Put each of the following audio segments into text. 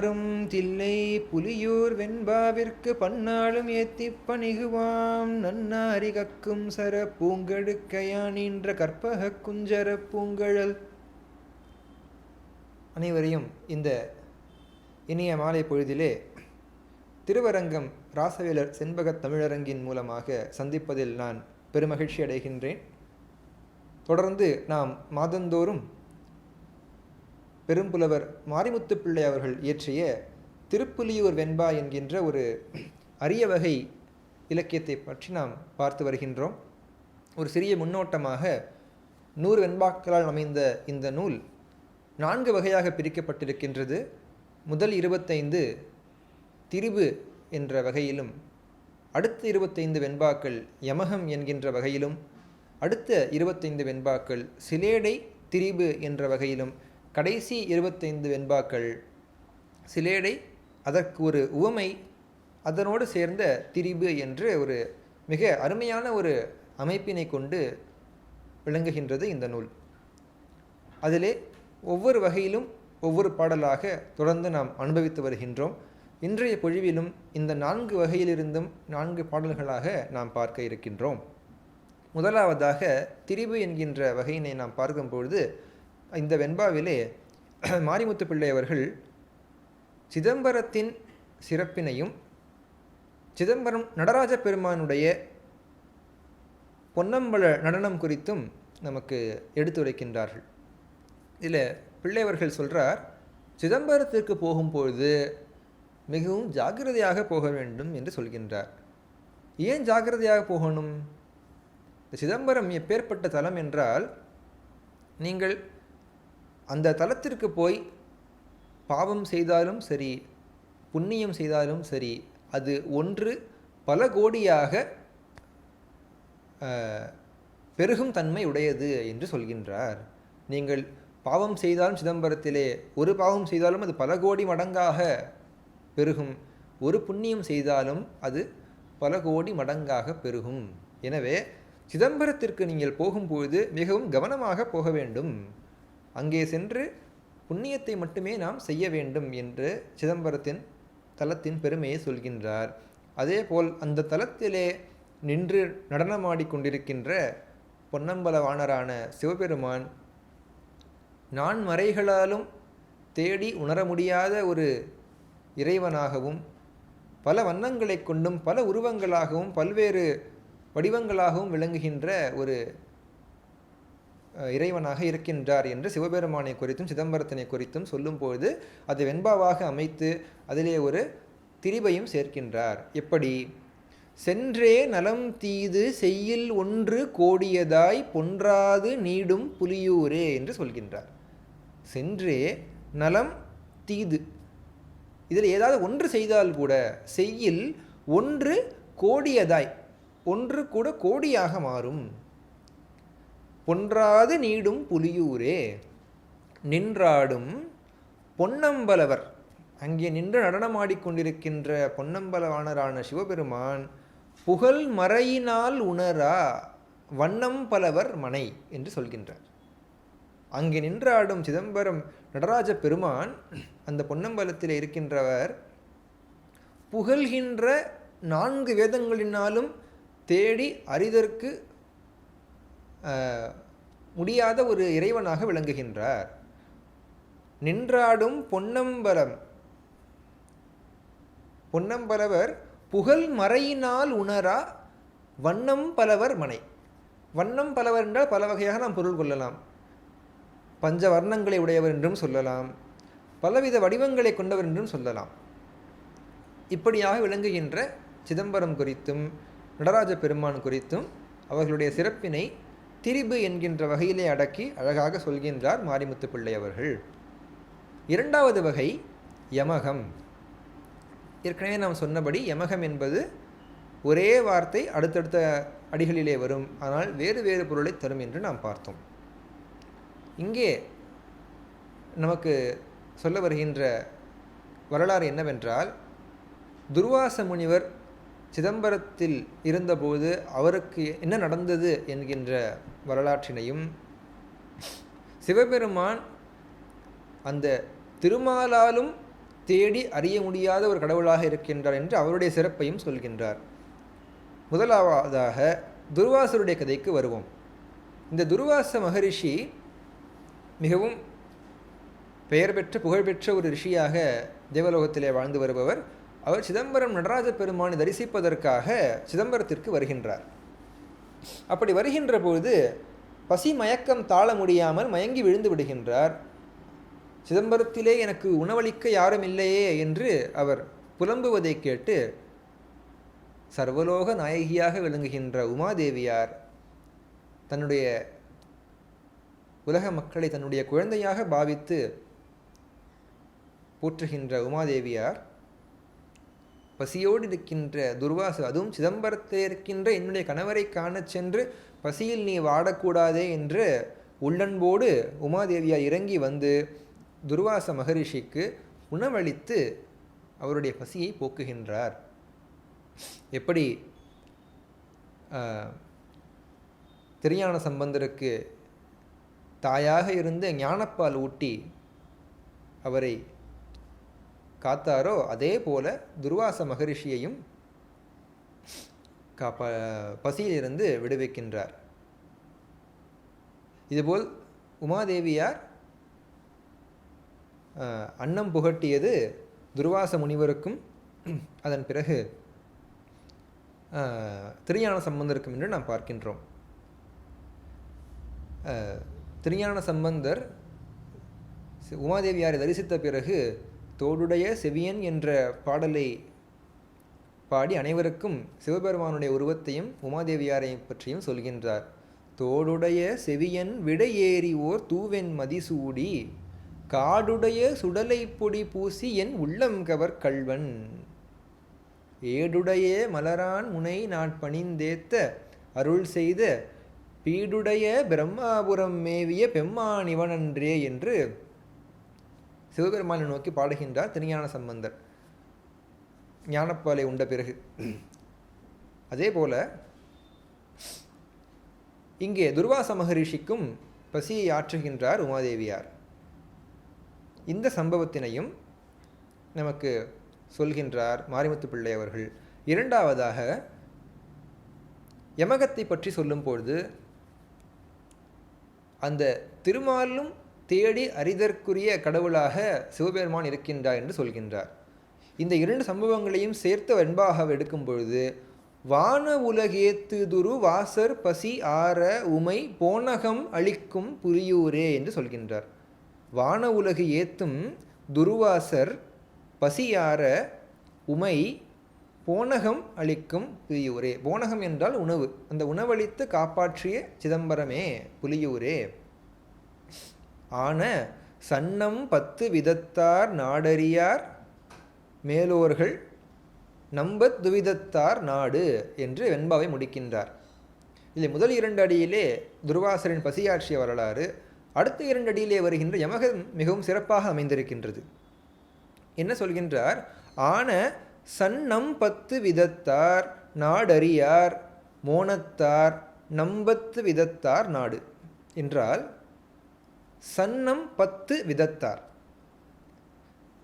பொன்னாரும் தில்லை புலியூர் வெண்பாவிற்கு பன்னாளும் ஏத்திப் பணிகுவாம். நன்னாரி கக்கும் சர பூங்கெடுக்கையானின்ற கற்பக குஞ்சர பூங்கழல். அனைவரையும் இந்த இனிய மாலை பொழுதிலே திருவரங்கம் ராசவேலர் செண்பகத் தமிழரங்கின் மூலமாக சந்திப்பதில் நான் பெருமகிழ்ச்சி அடைகின்றேன் தொடர்ந்து நாம் மாதந்தோறும் பெரும்புலவர் மாரிமுத்து பிள்ளை அவர்கள் இயற்றிய திருப்புலியூர் வெண்பா என்கின்ற ஒரு அரிய வகை இலக்கியத்தை பற்றி நாம் பார்த்து வருகின்றோம். ஒரு சிறிய முன்னோட்டமாக நூறு வெண்பாக்களால் அமைந்த இந்த நூல் நான்கு வகையாக பிரிக்கப்பட்டிருக்கின்றது. முதல் இருபத்தைந்து திரிபு என்ற வகையிலும் அடுத்த இருபத்தைந்து வெண்பாக்கள் யமகம் என்கின்ற வகையிலும் அடுத்த இருபத்தைந்து வெண்பாக்கள் சிலேடை திரிபு என்ற வகையிலும் கடைசி இருபத்தைந்து வெண்பாக்கள். சிலேடை அதற்கு ஒரு உவமை அதனோடு சேர்ந்த திரிபு என்று ஒரு மிக அருமையான ஒரு அமைப்பினை கொண்டு விளங்குகின்றது இந்த நூல். அதிலே ஒவ்வொரு வகையிலும் ஒவ்வொரு பாடலாக தொடர்ந்து நாம் அனுபவித்து வருகின்றோம். இன்றைய பொழிவிலும் இந்த நான்கு வகையிலிருந்தும் நான்கு பாடல்களாக நாம் பார்க்க இருக்கின்றோம். முதலாவதாக திரிபு என்கின்ற வகையினை நாம் பார்க்கும்பொழுது இந்த வெண்பாவிலே மாரிமுத்து பிள்ளை அவர்கள் சிதம்பரத்தின் சிறப்பினையும் சிதம்பரம் நடராஜ பெருமானுடைய பொன்னம்பல நடனம் குறித்தும் நமக்கு எடுத்துரைக்கின்றார்கள் இதில் பிள்ளையவர்கள் சொல்கிறார் சிதம்பரத்திற்கு போகும்பொழுது மிகவும் ஜாக்கிரதையாக போக வேண்டும் என்று சொல்கின்றார். ஏன் ஜாக்கிரதையாக போகணும்? இந்த சிதம்பரம் எப்பேற்பட்ட தலம் என்றால் நீங்கள் அந்த தலத்திற்கு போய் பாவம் செய்தாலும் சரி புண்ணியம் செய்தாலும் சரி அது ஒன்று பல கோடியாக பெருகும் தன்மை உடையது என்று சொல்கின்றார். நீங்கள் பாவம் செய்தாலும் சிதம்பரத்திலே ஒரு பாவம் செய்தாலும் அது பல கோடி மடங்காக பெருகும். ஒரு புண்ணியம் செய்தாலும் அது பல கோடி மடங்காக பெருகும். எனவே சிதம்பரத்திற்கு நீங்கள் போகும்பொழுது மிகவும் கவனமாக போக வேண்டும். அங்கே சென்று புண்ணியத்தை மட்டுமே நாம் செய்ய வேண்டும் என்று சிதம்பரத்தின் தலத்தின் பெருமையை சொல்கின்றார். அதேபோல் அந்த தலத்திலே நின்று நடனமாடிக்கொண்டிருக்கின்ற கொண்டிருக்கின்ற வாணரான சிவபெருமான் நான் மறைகளாலும் தேடி உணர முடியாத ஒரு இறைவனாகவும் பல வண்ணங்களை கொண்டும் பல உருவங்களாகவும் பல்வேறு வடிவங்களாகவும் விளங்குகின்ற ஒரு இறைவனாக இருக்கின்றார் என்று சிவபெருமானை குறித்தும் சிதம்பரத்தினை குறித்தும் சொல்லும்போது அது வெண்பாவாக அமைத்து அதிலே ஒரு திரிபையும் சேர்க்கின்றார். எப்படி? சென்றே நலம் தீது செய்யில் ஒன்று கோடியதாய் பொன்றாது நீடும் புலியூரே என்று சொல்கின்றார். சென்றே நலம் தீது. இதில் ஏதாவது ஒன்று செய்தால் கூட செய்யில் ஒன்று கோடியதாய் ஒன்று கூட கோடியாக மாறும். பொன்றாது நீடும் புலியூரே. நின்றாடும் பொன்னம்பலவர். அங்கே நின்று நடனமாடிக்கொண்டிருக்கின்ற பொன்னம்பலவானரான சிவபெருமான் புகழ் மறையினால் உணரா வண்ணம் பலவர் மனை என்று சொல்கின்றார். அங்கே நின்றாடும் சிதம்பரம் நடராஜ பெருமான் அந்த பொன்னம்பலத்தில் இருக்கின்றவர் புகழ்கின்ற நான்கு வேதங்களினாலும் தேடி அறிதற்கு முடியாத ஒரு இறைவனாக விளங்குகின்றார். நின்றாடும் பொன்னம்பலம். பொன்னம்பலவர் புகழ் மறையினால் உணரா வண்ணம் பலவர் மனை. வண்ணம் பலவர் என்றால் பல வகையாக நாம் பொருள் கொள்ளலாம். பஞ்ச வர்ணங்களை உடையவர் என்றும் சொல்லலாம். பலவித வடிவங்களை கொண்டவர் என்றும் சொல்லலாம். இப்படியாக விளங்குகின்ற சிதம்பரம் குறித்தும் நடராஜ பெருமான் குறித்தும் அவர்களுடைய சிறப்பினை திரிபு என்கின்ற வகையிலே அடக்கி அழகாக சொல்கின்றார் மாரிமுத்து பிள்ளை அவர்கள். இரண்டாவது வகை யமகம். ஏற்கனவே நாம் சொன்னபடி யமகம் என்பது ஒரே வார்த்தை அடுத்தடுத்த அடிகளிலே வரும். ஆனால் வேறு வேறு பொருளை தரும் என்று நாம் பார்த்தோம். இங்கே நமக்கு சொல்ல வருகின்ற வரலாறு என்னவென்றால் துர்வாச முனிவர் சிதம்பரத்தில் இருந்தபோது அவருக்கு என்ன நடந்தது என்கின்ற வரலாற்றினையும் சிவபெருமான் அந்த திருமாலாலும் தேடி அறிய முடியாத ஒரு கடவுளாக இருக்கின்றார் என்று அவருடைய சிறப்பையும் சொல்கின்றார். முதலாவதாக துர்வாசருடைய கதைக்கு வருவோம். இந்த துர்வாச மகரிஷி மிகவும் பெயர் பெற்ற புகழ்பெற்ற ஒரு ரிஷியாக தேவலோகத்திலே வாழ்ந்து வருபவர். அவர் சிதம்பரம் நடராஜ பெருமானை தரிசிப்பதற்காக சிதம்பரத்திற்கு வருகின்றார். அப்படி வருகின்ற பொழுது பசி மயக்கம் தாழ முடியாமல் மயங்கி விழுந்து விடுகின்றார். சிதம்பரத்திலே எனக்கு உணவளிக்க யாரும் இல்லையே என்று அவர் புலம்புவதை கேட்டு சர்வலோக நாயகியாக விளங்குகின்ற உமாதேவியார் தன்னுடைய உலக மக்களை தன்னுடைய குழந்தையாக பாவித்து போற்றுகின்ற உமாதேவியார் பசியோடு இருக்கின்ற துர்வாசு அதுவும் சிதம்பரத்தில் இருக்கின்ற என்னுடைய கணவரை காணச் சென்று பசியில் நீ வாடக்கூடாதே என்று உள்ளன்போடு உமாதேவியார் இறங்கி வந்து துர்வாச மகரிஷிக்கு உணவளித்து அவருடைய பசியை போக்குகின்றார். எப்படி? திருஞான சம்பந்தருக்கு தாயாக இருந்து ஞானப்பால் ஊட்டி அவரை காத்தாரோ அதே போல துர்வாச மகரிஷியையும் காப்ப பசியிலிருந்து விடுவிக்கின்றார். இதுபோல் உமாதேவியார் அன்னம் புகட்டியது துர்வாச முனிவருக்கும் அதன் பிறகு ஆஹ், திருஞான சம்பந்தருக்கும் என்று நாம் பார்க்கின்றோம். ஆஹ், திருஞான சம்பந்தர் உமாதேவியாரை தரிசித்த பிறகு தோடுடைய செவியன் என்ற பாடலை பாடி அனைவருக்கும் சிவபெருமானுடைய உருவத்தையும் உமாதேவியாரை பற்றியும் சொல்கின்றார். தோடுடைய செவியன் விடையேறி ஓர் தூவென் மதிசூடி காடுடைய சுடலை பொடி பூசி என் உள்ளம் கவர் கள்வன். ஏடுடைய மலரான் முனை நான் பணிந்தேத்த அருள் செய்த பீடுடைய பிரம்மாபுரம் மேவிய பெம்மான் இவனன்றே என்று சிவபெருமானை நோக்கி பாடுகின்றார் திருஞான சம்பந்தர். ஞானப்பாலை உண்ட பிறகு. அதே போல இங்கே துர்வாச மகரிஷிக்கும் பசியை ஆற்றுகின்றார் உமாதேவியார். இந்த சம்பவத்தினையும் நமக்கு சொல்கின்றார் மாரிமுத்து பிள்ளை அவர்கள். இரண்டாவதாக யமகத்தை பற்றி சொல்லும் பொழுது அந்த திருமாலும் தேடி அறிதற்குரிய கடவுளாக சிவபெருமான் இருக்கின்றார் என்று சொல்கின்றார். இந்த இரண்டு சம்பவங்களையும் சேர்த்து வெண்பாக எடுக்கும் பொழுது வான உலகேத்துதுரு வாசர் பசி ஆர உமை போனகம் அளிக்கும் புரியூரே என்று சொல்கின்றார். வான உலகு ஏத்தும் துருவாசர் பசியார உமை போனகம் அளிக்கும் புலியூரே போனகம் என்றால் உணவு. அந்த உணவளித்து காப்பாற்றிய சிதம்பரமே புலியூரே. ஆன சன்னம் பத்து விதத்தார் நாடறியார் மேலோர்கள் நம்பத் துவிதத்தார் நாடு என்று வெண்பாவை முடிக்கின்றார். இதில் முதல் இரண்டு அடியிலே துர்வாசரின் பசியாற்றிய வரலாறு அடுத்த இரண்டு அடியிலே வருகின்ற யமகம் மிகவும் சிறப்பாக அமைந்திருக்கின்றது. என்ன சொல்கின்றார்? ஆன சன்னம் பத்து விதத்தார் நாடறியார் மோனத்தார் நம்பத்து விதத்தார் நாடு என்றால் சன்னம் பத்து விதத்தார்.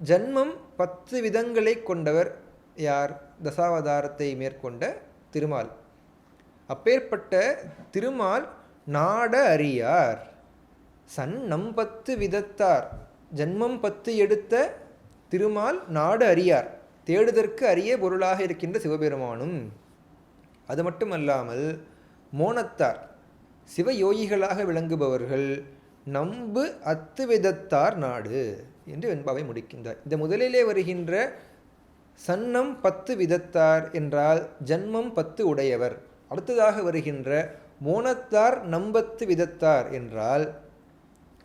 ஜன்மம் பத்து விதங்களை கொண்டவர் யார்? தசாவதாரத்தை மேற்கொண்ட திருமால். அப்பேற்பட்ட திருமால் நாட அறியார். சன்னம் பத்து விதத்தார். ஜன்மம் பத்து எடுத்த திருமால் நாடு அறியார். தேடுதற்கு அரிய பொருளாக இருக்கின்ற சிவபெருமானும். அது மட்டுமல்லாமல் மோனத்தார். சிவயோகிகளாக விளங்குபவர்கள் நம்பு அத்து விதத்தார் நாடு என்று வெண்பாவை முடிக்கின்றார். இந்த முதலிலே வருகின்ற சன்னம் பத்து விதத்தார் என்றால் ஜன்மம் பத்து உடையவர். அடுத்ததாக வருகின்ற மோனத்தார் நம்பத்து விதத்தார் என்றால்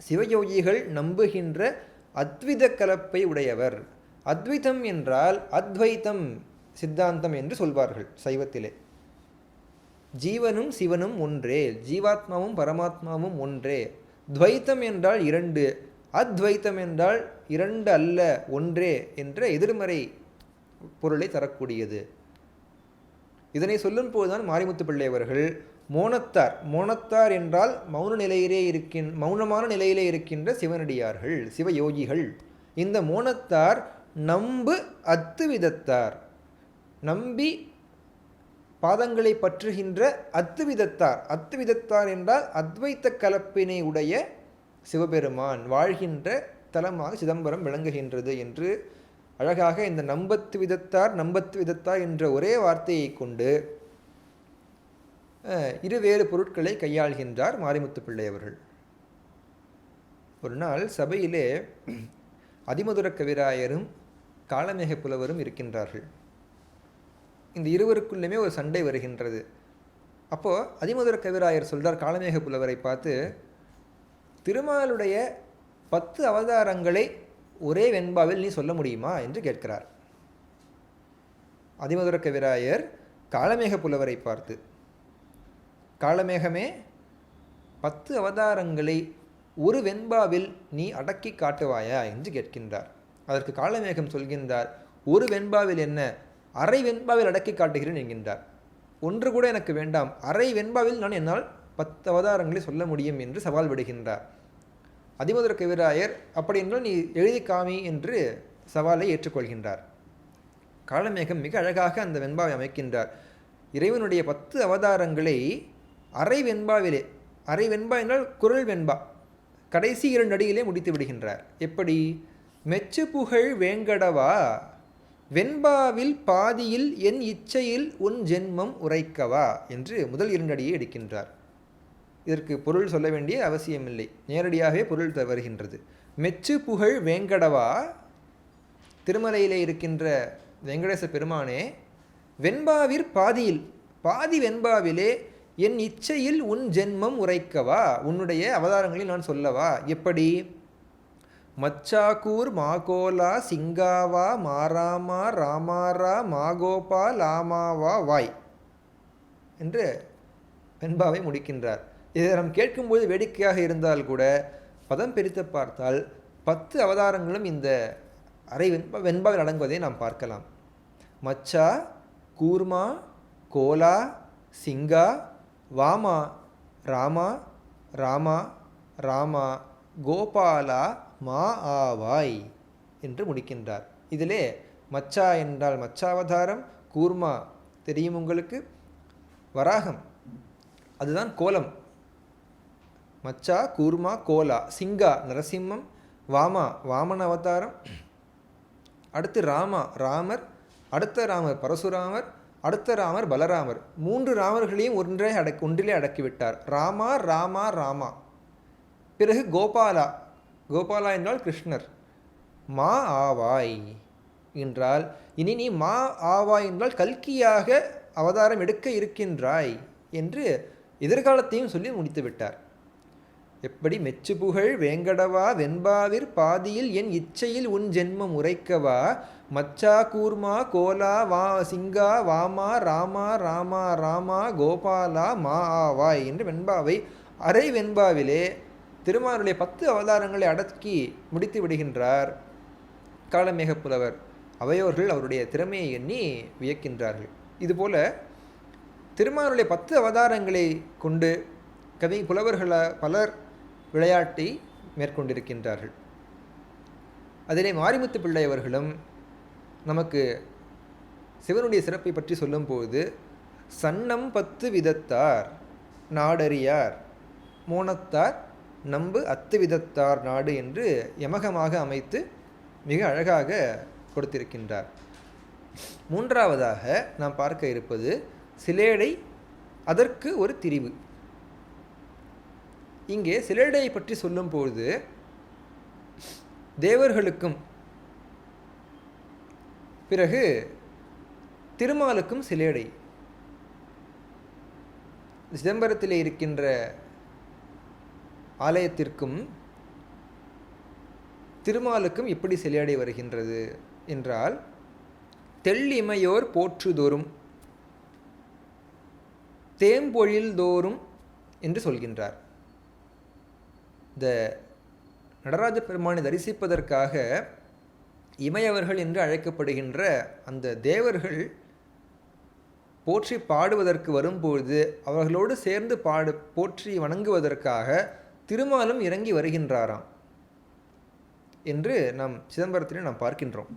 சிவயோகிகள் நம்புகின்ற அத்வித கலப்பை உடையவர். அத்விதம் என்றால் அத்வைத்தம் சித்தாந்தம் என்று சொல்வார்கள் சைவத்திலே. ஜீவனும் சிவனும் ஒன்றே ஜீவாத்மாவும் பரமாத்மாவும் ஒன்றே. துவைத்தம் என்றால் இரண்டு அத்வைத்தம் என்றால் இரண்டு அல்ல ஒன்றே என்ற எதிர்மறை பொருளை தரக்கூடியது. இதனை சொல்லும் போதுதான் மாரிமுத்து பிள்ளை அவர்கள் மோனத்தார் மோனத்தார் என்றால் மௌன நிலையிலே இருக்கின் மௌனமான நிலையிலே இருக்கின்ற சிவனடியார்கள் சிவயோகிகள். இந்த மோனத்தார் நம்பு அத்து விதத்தார் நம்பி பாதங்களை பற்றுகின்ற அத்துவிதத்தார். அத்துவிதத்தார் என்றால் அத்வைத்த கலப்பினை உடைய சிவபெருமான் வாழ்கின்ற தலமாக சிதம்பரம் விளங்குகின்றது என்று அழகாக இந்த நம்பத்து விதத்தார் நம்பத்து விதத்தார் என்ற ஒரே வார்த்தையை கொண்டு இருவேறு பொருட்களை கையாள்கின்றார் மாரிமுத்து பிள்ளை அவர்கள். ஒரு நாள் சபையிலே அதிமதுர கவிராயரும் காளமேக புலவரும் இருக்கின்றார்கள். இந்த இருவருக்குள்ளுமே ஒரு சண்டை வருகின்றது. அப்போது அதிமதுர கவிராயர் சொல்கிறார் காளமேக புலவரை பார்த்து திருமாலுடைய பத்து அவதாரங்களை ஒரே வெண்பாவில் நீ சொல்ல முடியுமா? என்று கேட்கிறார். அதிமதுர கவிராயர் காளமேக புலவரை பார்த்து காளமேகமே பத்து அவதாரங்களை ஒரு வெண்பாவில் நீ அடக்கி காட்டுவாயா? என்று கேட்கின்றார். அதற்கு காளமேகம் சொல்கின்றார் ஒரு வெண்பாவில் என்ன? அரை வெண்பாவில் அடக்கி காட்டுகிறேன் என்கின்றார். ஒன்று கூட எனக்கு வேண்டாம். அரை வெண்பாவில் நான் என்னால் பத்து அவதாரங்களை சொல்ல முடியும் என்று சவால் விடுகின்றார். அதிமதுர கவிராயர் அப்படி என்றால் நீ எழுதி காமி என்று சவாலை ஏற்றுக்கொள்கின்றார். காலமேகம் மிக அழகாக அந்த வெண்பாவை அமைக்கின்றார். இறைவனுடைய பத்து அவதாரங்களை அரை வெண்பாவிலே அரை வெண்பா என்றால் குரல் வெண்பா கடைசி இரண்டு அடியிலே முடித்து விடுகின்றார். எப்படி? மெச்சு புகழ் வேங்கடவா வெண்பாவில் பாதியில் என் இச்சையில் உன் ஜென்மம் உரைக்கவா? என்று முதல் இரண்டடியை எடுக்கின்றார். இதற்கு பொருள் சொல்ல வேண்டிய அவசியமில்லை. நேரடியாகவே பொருள் வருகின்றது. மெச்சு புகழ் வேங்கடவா? திருமலையிலே இருக்கின்ற வெங்கடேச பெருமானே வெண்பாவிற் பாதியில் பாதி வெண்பாவிலே என் இச்சையில் உன் ஜென்மம் உரைக்கவா? உன்னுடைய அவதாரங்களில் நான் சொல்லவா? எப்படி? மச்சாக்கூர் மாகோலா சிங்காவா மாராமா ராமாரா மாகோபா லாமாவா வாய் என்று வெண்பாவை முடிக்கின்றார். இதை நாம் கேட்கும்போது வேடிக்கையாக இருந்தால் கூட பதம் பிரித்து பார்த்தால் பத்து அவதாரங்களும் இந்த அரை வெண்பா வெண்பாவில் அடங்குவதை நாம் பார்க்கலாம். மச்சா கூர்மா கோலா சிங்கா வாமா ராமா ராமா ராமா கோபாலா மா ஆவாய் என்று முடிக்கின்றார். இதிலே மச்சா என்றால் மச்சாவதாரம் கூர்மா தெரியும் உங்களுக்கு? வராகம். அதுதான் கோலம். மச்சா கூர்மா கோலா சிங்கா நரசிம்மம் வாமா வாமன அவதாரம். அடுத்து ராமா ராமர் அடுத்த ராமர் பரசுராமர் அடுத்த ராமர் பலராமர். மூன்று ராமர்களையும் ஒன்றே அடக் ஒன்றிலே அடக்கிவிட்டார். ராமா ராமா ராமா. பிறகு கோபாலா கோபாலா என்றால் கிருஷ்ணர். மா ஆவாய் என்றால் இனி நீ மா ஆவாய் என்றால் கல்கியாக அவதாரம் எடுக்க இருக்கின்றாய் என்று எதிர்காலத்தையும் சொல்லி முடித்து விட்டார். எப்படி மெச்சு புகழ் வேங்கடவா வெண்பாவிற் பாதியில் என் இச்சையில் உன் ஜென்மம் உரைக்கவா? மச்சா கூர்மா கோலா வா சிங்கா வாமா ராமா ராமா ராமா கோபாலா மா ஆவாய் என்று வெண்பாவை அரை வெண்பாவிலே திருமாருடைய பத்து அவதாரங்களை அடக்கி முடித்து விடுகின்றார் காலமேக புலவர் அவையோர்கள் அவருடைய திறமையை எண்ணி வியக்கின்றார்கள். இதுபோல திருமாருடைய பத்து அவதாரங்களை கொண்டு கவி புலவர்கள பலர் விளையாட்டை மேற்கொண்டிருக்கின்றார்கள். அதிலே மாரிமுத்து பிள்ளை அவர்களும் நமக்கு சிவனுடைய சிறப்பை பற்றி சொல்லும்போது சன்னம் பத்து விதத்தார் நாடறியார் மோனத்தார் நம்பு அத்து விதத்தார் நாடு என்று யமகமாக அமைத்து மிக அழகாக கொடுத்திருக்கின்றார். மூன்றாவதாக நாம் பார்க்க இருப்பது சிலேடை அதற்கு ஒரு திரிவு இங்கே சிலேடையை பற்றி சொல்லும்போது தேவர்களுக்கும் பிறகு திருமாலுக்கும் சிலேடை. சிதம்பரத்திலே இருக்கின்ற ஆலயத்திற்கும் திருமாலுக்கும் எப்படி செல்லியாடி வருகின்றது என்றால் தெள்ளிமையோர் போற்றுதோறும் தேம்பொழில் தோறும் என்று சொல்கின்றார். இந்த நடராஜ பெருமானை தரிசிப்பதற்காக இமையவர்கள் என்று அழைக்கப்படுகின்ற அந்த தேவர்கள் போற்றி பாடுவதற்கு வரும்பொழுது அவர்களோடு சேர்ந்து பாடு போற்றி வணங்குவதற்காக திருமாலும் இறங்கி வருகின்றாராம் என்று நாம் சிதம்பரத்திலே நாம் பார்க்கின்றோம்.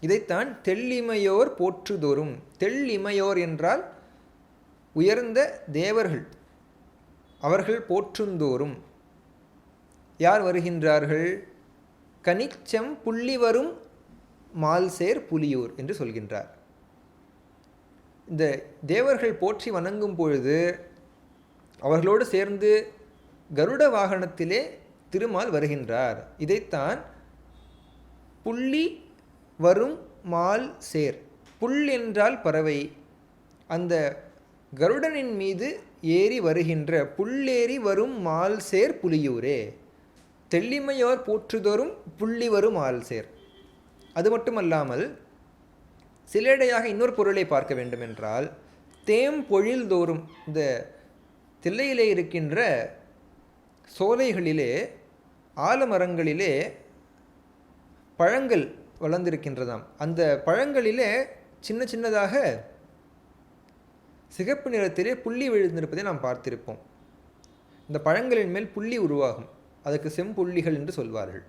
இதைத்தான் தெள்ளிமையோர் போற்றுதோறும் தெள்ளிமையோர் என்றால் உயர்ந்த தேவர்கள் அவர்கள் போற்றுந்தோறும். யார் வருகின்றார்கள்? கனிச்சம் புள்ளி வரும் மால்சேர் புலியூர் என்று சொல்கின்றார். இந்த தேவர்கள் போற்றி வணங்கும் பொழுது அவர்களோடு சேர்ந்து கருட வாகனத்திலே திருமால் வருகின்றார். இதைத்தான் புள்ளி வரும் மால் சேர். புல் என்றால் பறவை. அந்த கருடனின் மீது ஏறி வருகின்ற புள்ளேறி வரும் மால் சேர் புலியூரே. தெள்ளிமையோர் போற்றுதோறும் புள்ளி வரும் மால் சேர். அது மட்டுமல்லாமல் சிலேடையாக இன்னொரு பொருளை பார்க்க வேண்டுமென்றால் தேம் பொழில் தோறும் இந்த தில்லையிலே இருக்கின்ற சோலைகளிலே ஆலமரங்களிலே பழங்கள் வளர்ந்திருக்கின்றதாம். அந்த பழங்களிலே சின்ன சின்னதாக சிகப்பு நிறத்திலே புள்ளி விழுந்திருப்பதை நாம் பார்த்திருப்போம். இந்த பழங்களின் மேல் புள்ளி உருவாகும். அதற்கு செம்புள்ளிகள் என்று சொல்வார்கள்.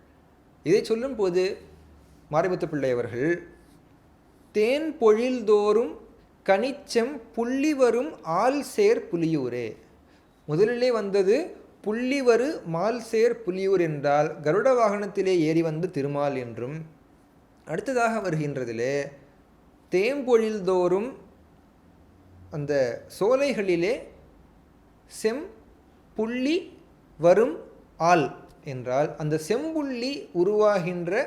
இதை சொல்லும்போது மாரிமுத்து பிள்ளை அவர்கள் தேன் பொழில்தோறும் கனிச்செம் கனிச்சம் புள்ளி வரும் ஆள் சேர் புலியூரே. முதலிலே வந்தது புள்ளிவரு மால்சேர் புலியூர் என்றால் கருட வாகனத்திலே ஏறி வந்து திருமால் என்றும் அடுத்ததாக வருகின்றதிலே தேம்பொழில் தோறும் அந்த சோலைகளிலே செம் புள்ளி வரும் ஆள் என்றால் அந்த செம்புள்ளி உருவாகின்ற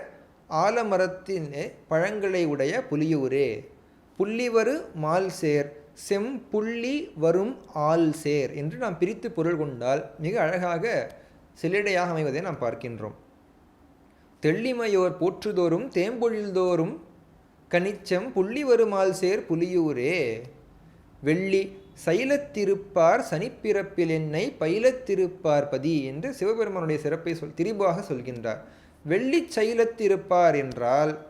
ஆலமரத்தினே பழங்களை உடைய புலியூரே. புள்ளிவரு மால்சேர் செம் செம்புள்ளி வரும் ஆள் சேர் என்று நாம் பிரித்து பொருள் கொண்டால் மிக அழகாக சிலிடையாக அமைவதை நாம் பார்க்கின்றோம். தெள்ளிமையோர் போற்றுதோறும் தேம்பொழில்தோறும் கனிச்சம் புள்ளி வருமால் சேர் புலியூரே. வெள்ளி சைலத்திருப்பார் சனிப்பிறப்பில் என்னை பயிலத்திருப்பார் பதி என்று சிவபெருமானுடைய சிறப்பை சொல் திரிபாக சொல்கின்றார். வெள்ளி சைலத்திருப்பார் என்றால்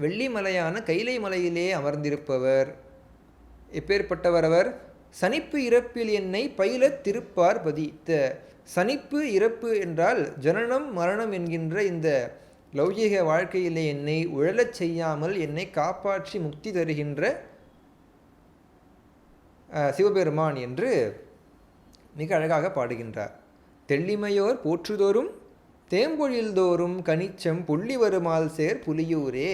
வெள்ளிமலையான கைலை மலையிலே அமர்ந்திருப்பவர். எப்பேற்பட்டவர் அவர் சனிப்பு இறப்பில் என்னை பயிலத் திருப்பார் பதித்த சனிப்பு இறப்பு என்றால் ஜனனம் மரணம் என்கின்ற இந்த லௌகிக வாழ்க்கையிலே என்னை உழலச் செய்யாமல் என்னை காப்பாற்றி முக்தி தருகின்ற சிவபெருமான் என்று மிக அழகாக பாடுகின்றார். தெள்ளிமையோர் போற்றுதோறும் தேம்பொழில்தோறும் கனிச்சம் புள்ளி வருமால் சேர் புலியூரே.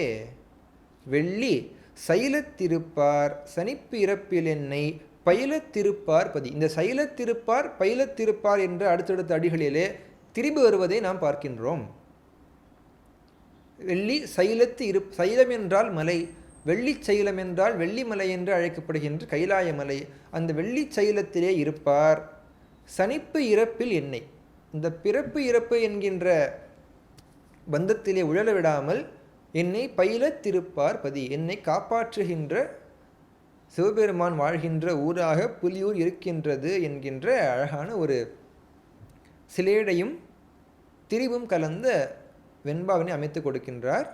வெள்ளி சைலத்திருப்பார் சனிப்பு இறப்பில் என்னை பயிலத்திருப்பார் பதி. இந்த சைலத்திருப்பார் பயிலத்திருப்பார் என்ற அடுத்தடுத்த அடிகளிலே திரும்பி வருவதை நாம் பார்க்கின்றோம். வெள்ளி சைலத்து இரு சைலம் என்றால் மலை வெள்ளி சைலம் என்றால் வெள்ளிமலை என்று அழைக்கப்படுகின்ற கைலாய மலை. அந்த வெள்ளி சைலத்திலே இருப்பார் சனிப்பு இறப்பில் என்னை. இந்த பிறப்பு இறப்பு என்கின்ற பந்தத்திலே உழல விடாமல் என்னை பயிலத்திருப்பார் பதி. என்னை காப்பாற்றுகின்ற சிவபெருமான் வாழ்கின்ற ஊராக புலியூர் இருக்கின்றது என்கின்ற அழகான ஒரு சிலேடையும் திரிவும் கலந்த வெண்பாவினை அமைத்து கொடுக்கின்றார்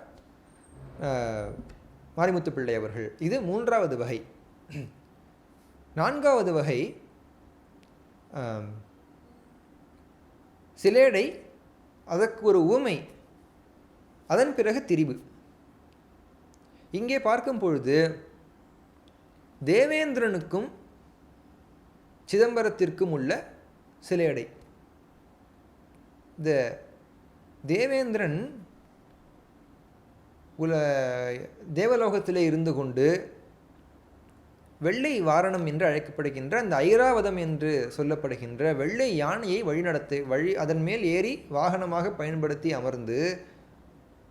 மாரிமுத்து பிள்ளை அவர்கள். இது மூன்றாவது வகை. நான்காவது வகை சிலேடை அதற்கு ஒரு ஊமை அதன் பிறகு திரிவு இங்கே பார்க்கும் பொழுது தேவேந்திரனுக்கும் சிதம்பரத்திற்கும் உள்ள சிலையடை. இந்த தேவேந்திரன் உல தேவலோகத்திலே இருந்து கொண்டு வெள்ளை வாரணம் என்று அழைக்கப்படுகின்ற அந்த ஐராவதம் என்று சொல்லப்படுகின்ற வெள்ளை யானையை வழிநடத்து வழி அதன் மேல் ஏறி வாகனமாக பயன்படுத்தி அமர்ந்து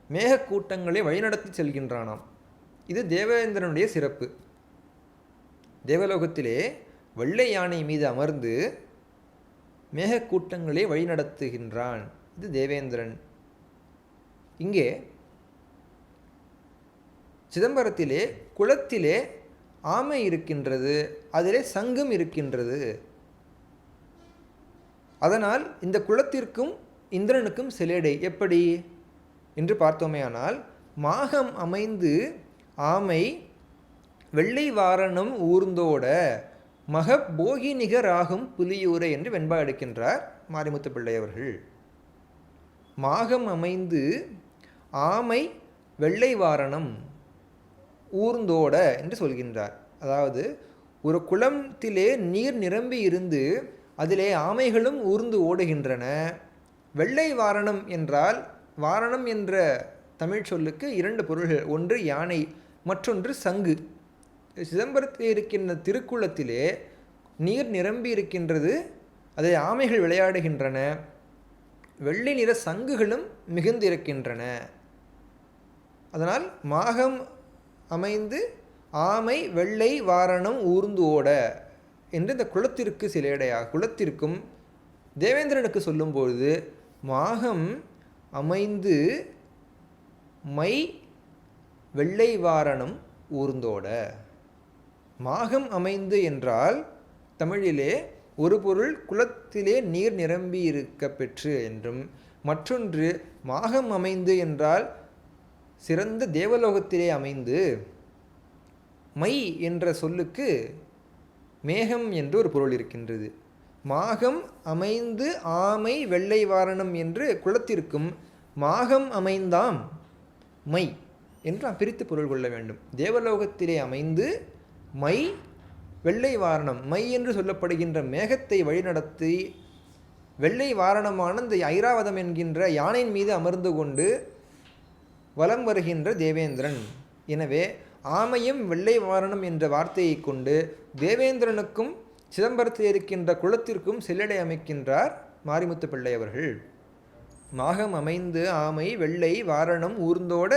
மேகக்கூட்டங்களை வழிநடத்தி செல்கின்றானாம். இது தேவேந்திரனுடைய சிறப்பு. தேவலோகத்திலே வெள்ளை யானை மீது அமர்ந்து மேகக்கூட்டங்களை வழிநடத்துகின்றான். இது தேவேந்திரன். இங்கே சிதம்பரத்திலே குளத்திலே ஆமை இருக்கின்றது அதிலே சங்கம் இருக்கின்றது. அதனால் இந்த குளத்திற்கும் இந்திரனுக்கும் சிலேடை எப்படி? என்று பார்த்தோமேயானால் மாகம் அமைந்து ஆமை வெள்ளை வாரணம் ஊர்ந்தோட மக போகி நிகராகும் புலியூரை என்று வெண்பா எடுக்கின்றார் மாரிமுத்து பிள்ளை அவர்கள். மாகம் அமைந்து ஆமை வெள்ளை வாரணம் ஊர்ந்தோட என்று சொல்கின்றார். அதாவது ஒரு குளத்திலே நீர் நிரம்பி இருந்து அதிலே ஆமைகளும் ஊர்ந்து ஓடுகின்றன. வெள்ளை வாரணம் என்றால் வாரணம் என்ற தமிழ் சொல்லுக்கு இரண்டு பொருள்கள் ஒன்று யானை மற்றொன்று சங்கு. சிதம்பரத்தில் இருக்கின்ற திருக்குளத்திலே நீர் நிரம்பி இருக்கின்றது அதை ஆமைகள் விளையாடுகின்றன வெள்ளை நிற சங்குகளும் மிகுந்திருக்கின்றன. அதனால் மாகம் அமைந்து ஆமை வெள்ளை வாரணம் ஊர்ந்து ஓட என்று இந்த குலத்திற்கு சிலையடையாக குளத்திற்கும் தேவேந்திரனுக்கு சொல்லும்பொழுது மாகம் அமைந்து மை வெள்ளை வாரணம் ஊர்ந்தோட. மாகம் அமைந்து என்றால் தமிழிலே ஒரு பொருள் குளத்திலே நீர் நிரம்பி இருக்க பெற்று என்றும் மற்றொன்று மாகம் அமைந்து என்றால் சிறந்த தேவலோகத்திலே அமைந்து மை என்ற சொல்லுக்கு மேகம் என்று ஒரு பொருள் இருக்கின்றது. மாகம் அமைந்து ஆமை வெள்ளை வாரணம் என்று குளத்திற்கும் மாகம் அமைந்தாம் மை. என்று நாம் பிரித்து பொருள் கொள்ள வேண்டும். தேவலோகத்திலே அமைந்து மை வெள்ளை வாரணம் மை என்று சொல்லப்படுகின்ற மேகத்தை வழிநடத்தி வெள்ளை வாரணமான இந்த ஐராவதம் என்கின்ற யானையின் மீது அமர்ந்து கொண்டு வலம் வருகின்ற தேவேந்திரன். எனவே ஆமையும் வெள்ளை வாரணம் என்ற வார்த்தையை கொண்டு தேவேந்திரனுக்கும் சிதம்பரத்தில் இருக்கின்ற குளத்திற்கும் செல்லடை அமைக்கின்றார் மாரிமுத்து பிள்ளை அவர்கள். மாகம் அமைந்து ஆமை வெள்ளை வாரணம் ஊர்ந்தோட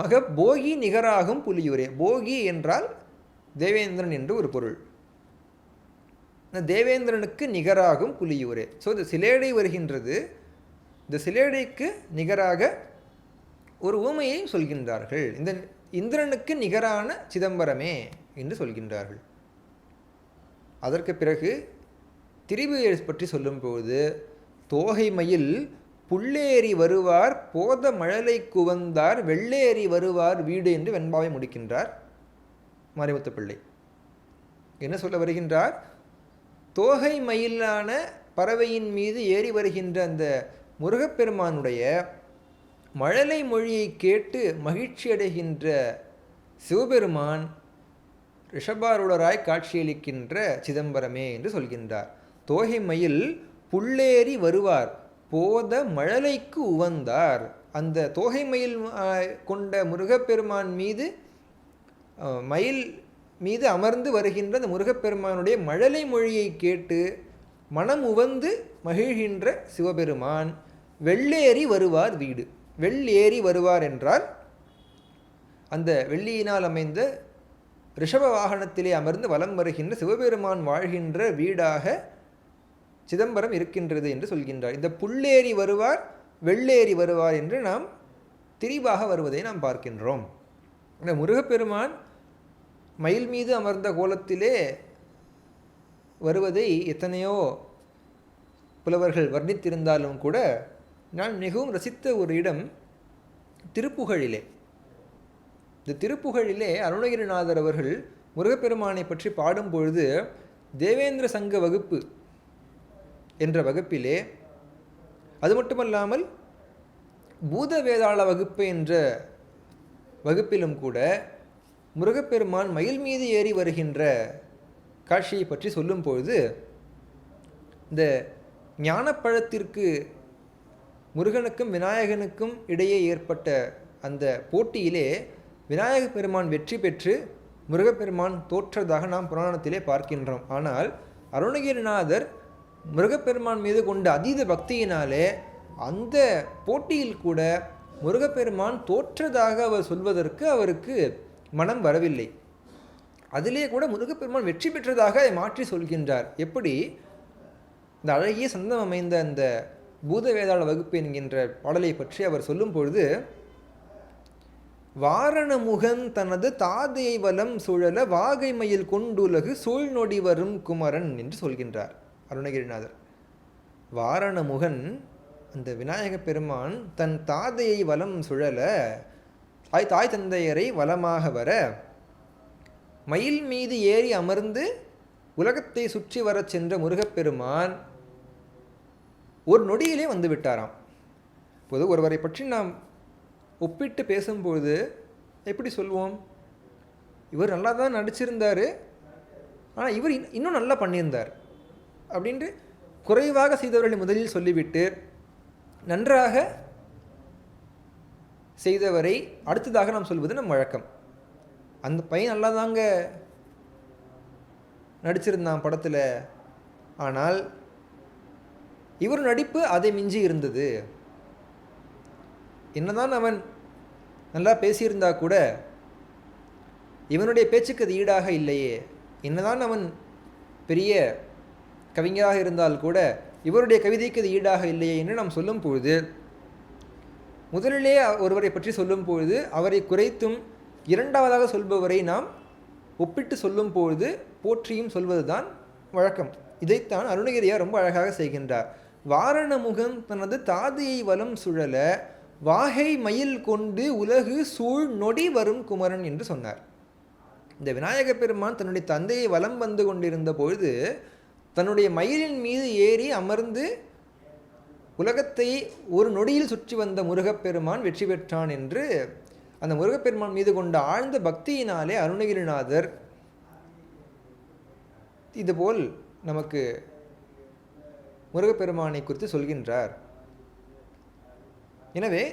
மக போகி நிகராகும் புலியூரே. போகி என்றால் தேவேந்திரன் என்று ஒரு பொருள். இந்த தேவேந்திரனுக்கு நிகராகும் புலியூரே. ஸோ இந்த சிலேடை வருகின்றது. இந்த சிலேடைக்கு நிகராக ஒரு ஊமையை சொல்கின்றார்கள். இந்த இந்திரனுக்கு நிகரான சிதம்பரமே என்று சொல்கின்றார்கள். அதற்கு பிறகு திரிபு பற்றி சொல்லும்போது தோகை மயில் புள்ளேறி வருவார் போத மழலை குவந்தார் வெள்ளேறி வருவார் வீடு என்று வெண்பாவை முடிக்கின்றார். மறைமுத்து பிள்ளை. என்ன சொல்ல வருகின்றார்? தோகை மயிலான பறவையின் மீது ஏறி வருகின்ற அந்த முருகப்பெருமானுடைய மழலை மொழியை கேட்டு மகிழ்ச்சி அடைகின்ற சிவபெருமான் ரிஷபாரூடராய் காட்சியளிக்கின்ற சிதம்பரமே என்று சொல்கின்றார். தோகை மயில் புள்ளேறி வருவார். போத மழலைக்கு உவந்தார். அந்த தோகை மயில் கொண்ட முருகப்பெருமான் மீது மயில் மீது அமர்ந்து வருகின்ற அந்த முருகப்பெருமானுடைய மழலை மொழியை கேட்டு மனம் உவந்து மகிழ்கின்ற சிவபெருமான் வெள்ளேறி வருவார் வீடு. வெள்ளேறி வருவார் என்றால் அந்த வெள்ளியினால் அமைந்த ரிஷப வாகனத்திலே அமர்ந்து வலம் வருகின்ற சிவபெருமான் வாழ்கின்ற வீடாக சிதம்பரம் இருக்கின்றது என்று சொல்கின்றார். இந்த புள்ளேறி வருவார் வெள்ளேறி வருவார் என்று நாம் திரிவாக வருவதை நாம் பார்க்கின்றோம். இந்த முருகப்பெருமான் மயில் மீது அமர்ந்த கோலத்திலே வருவதை எத்தனையோ புலவர்கள் வர்ணித்திருந்தாலும் கூட நான் மிகவும் ரசித்த ஒரு இடம் திருப்புகழிலே. இந்த திருப்புகழிலே அருணகிரிநாதர் அவர்கள் முருகப்பெருமானை பற்றி பாடும் பொழுது தேவேந்திர சங்க வகுப்பு என்ற வகுப்பிலே அது மட்டுமல்லாமல் பூத வேதாள வகுப்பு என்ற வகுப்பிலும் கூட முருகப்பெருமான் மயில் மீது ஏறி வருகின்ற காட்சியை பற்றி சொல்லும் பொழுது இந்த ஞானப்பழத்திற்கு முருகனுக்கும் விநாயகனுக்கும் இடையே ஏற்பட்ட அந்த போட்டியிலே விநாயக பெருமான் வெற்றி பெற்று முருகப்பெருமான் தோற்றதாக நாம் புராணத்திலே பார்க்கின்றோம். ஆனால் அருணகிரிநாதர் முருகப்பெருமான் மீது கொண்ட அதீத பக்தியினாலே அந்த போட்டியில் கூட முருகப்பெருமான் தோற்றதாக அவர் சொல்வதற்கு அவருக்கு மனம் வரவில்லை. அதிலே கூட முருகப்பெருமான் வெற்றி பெற்றதாக அதை மாற்றி சொல்கின்றார். எப்படி? இந்த அழகிய சந்தம் அமைந்த அந்த பூத வேதாள வகுப்பு என்கின்ற பாடலை பற்றி அவர் சொல்லும் பொழுது வாரணமுகன் தனது தாதையை வலம் சுழல வாகை மயில் கொண்டுலகு சூழ்நொடி வரும் குமரன் என்று சொல்கின்றார். அருணகிரிநாதர். வாரணமுகன் அந்த விநாயக பெருமான் தன் தாதையை வலம் சுழல தாய் தாய் தந்தையரை வலமாக வர மயில் மீது ஏறி அமர்ந்து உலகத்தை சுற்றி வரச் சென்ற முருகப்பெருமான் ஒரு நொடியிலே வந்து விட்டாராம். பொது ஒருவரை பற்றி நாம் ஒப்பிட்டு பேசும்பொழுது எப்படி சொல்வோம்? இவர் நல்லா தான் நடிச்சிருந்தார் ஆனால் இவர் இன்- இன்னும் நல்லா பண்ணியிருந்தார். அப்படின்ட்டு குறைவாக செய்தவர்களை முதலில் சொல்லிவிட்டு நன்றாக செய்தவரை அடுத்ததாக நாம் சொல்வது நம் வழக்கம். அந்த பையன் நல்லா தாங்க நடிச்சிருந்தான் படத்தில். ஆனால் இவர் நடிப்பு அதை மிஞ்சி இருந்தது. என்னதான் அவன் நல்லா பேசியிருந்தா கூட இவனுடைய பேச்சுக்கு அது ஈடாக இல்லையே. என்னதான் அவன் பெரிய கவிஞராக இருந்தால் கூட இவருடைய கவிதைக்கு அது ஈடாக இல்லையே என்று நாம் சொல்லும் பொழுது முதலிலே ஒருவரை பற்றி சொல்லும் பொழுது அவரை குறைத்தும் இரண்டாவதாக சொல்பவரை நாம் ஒப்பிட்டு சொல்லும் பொழுது போற்றியும் சொல்வதுதான் வழக்கம். இதைத்தான் அருணகிரியார் ரொம்ப அழகாக செய்கின்றார். வாரணமுகம் தனது தாதியை வலம் சுழல வாகை மயில் கொண்டு உலகு சூழ் நொடி வரும் குமரன் என்று சொன்னார். இந்த விநாயக பெருமான் தன்னுடைய தந்தையை வலம் வந்து கொண்டிருந்த பொழுது தன்னுடைய மயிலின் மீது ஏறி அமர்ந்து உலகத்தை ஒரு நொடியில் சுற்றி வந்த முருகப்பெருமான் வெற்றி பெற்றான் என்று அந்த முருகப்பெருமான் மீது கொண்ட ஆழ்ந்த பக்தியினாலே அருணகிரிநாதர் இதுபோல் நமக்கு முருகப்பெருமானை குறித்து சொல்கின்றார். எனவே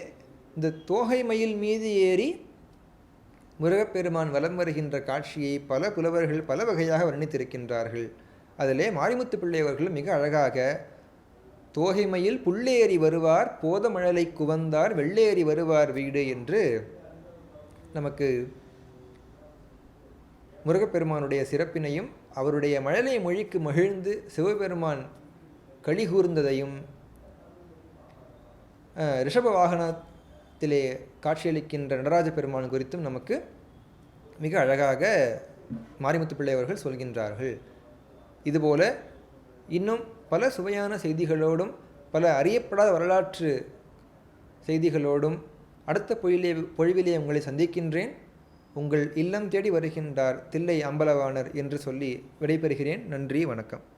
இந்த தோகை மயில் மீது ஏறி முருகப்பெருமான் வலம் வருகின்ற காட்சியை பல புலவர்கள் பல வகையாக வர்ணித்திருக்கின்றார்கள். அதிலே மாரிமுத்து பிள்ளை அவர்கள் மிக அழகாக தோகைமையில் புள்ளேறி வருவார் போதமழலை குவந்தார் வெள்ளேறி வருவார் வீடு என்று நமக்கு முருகப்பெருமானுடைய சிறப்பினையும் அவருடைய மழலை மொழிக்கு மகிழ்ந்து சிவபெருமான் கழிகூர்ந்ததையும் ரிஷப வாகனத்திலே காட்சியளிக்கின்ற நடராஜ பெருமான் குறித்தும் நமக்கு மிக அழகாக மாரிமுத்து பிள்ளை அவர்கள் சொல்கின்றார்கள். இதுபோல இன்னும் பல சுவையான செய்திகளோடும் பல அறியப்படாத வரலாற்று செய்திகளோடும் அடுத்த பொழிலே பொழிவிலே உங்களை சந்திக்கின்றேன். உங்கள் இல்லம் தேடி வருகின்றார் தில்லை அம்பலவாணர் என்று சொல்லி விடைபெறுகிறேன். நன்றி வணக்கம்.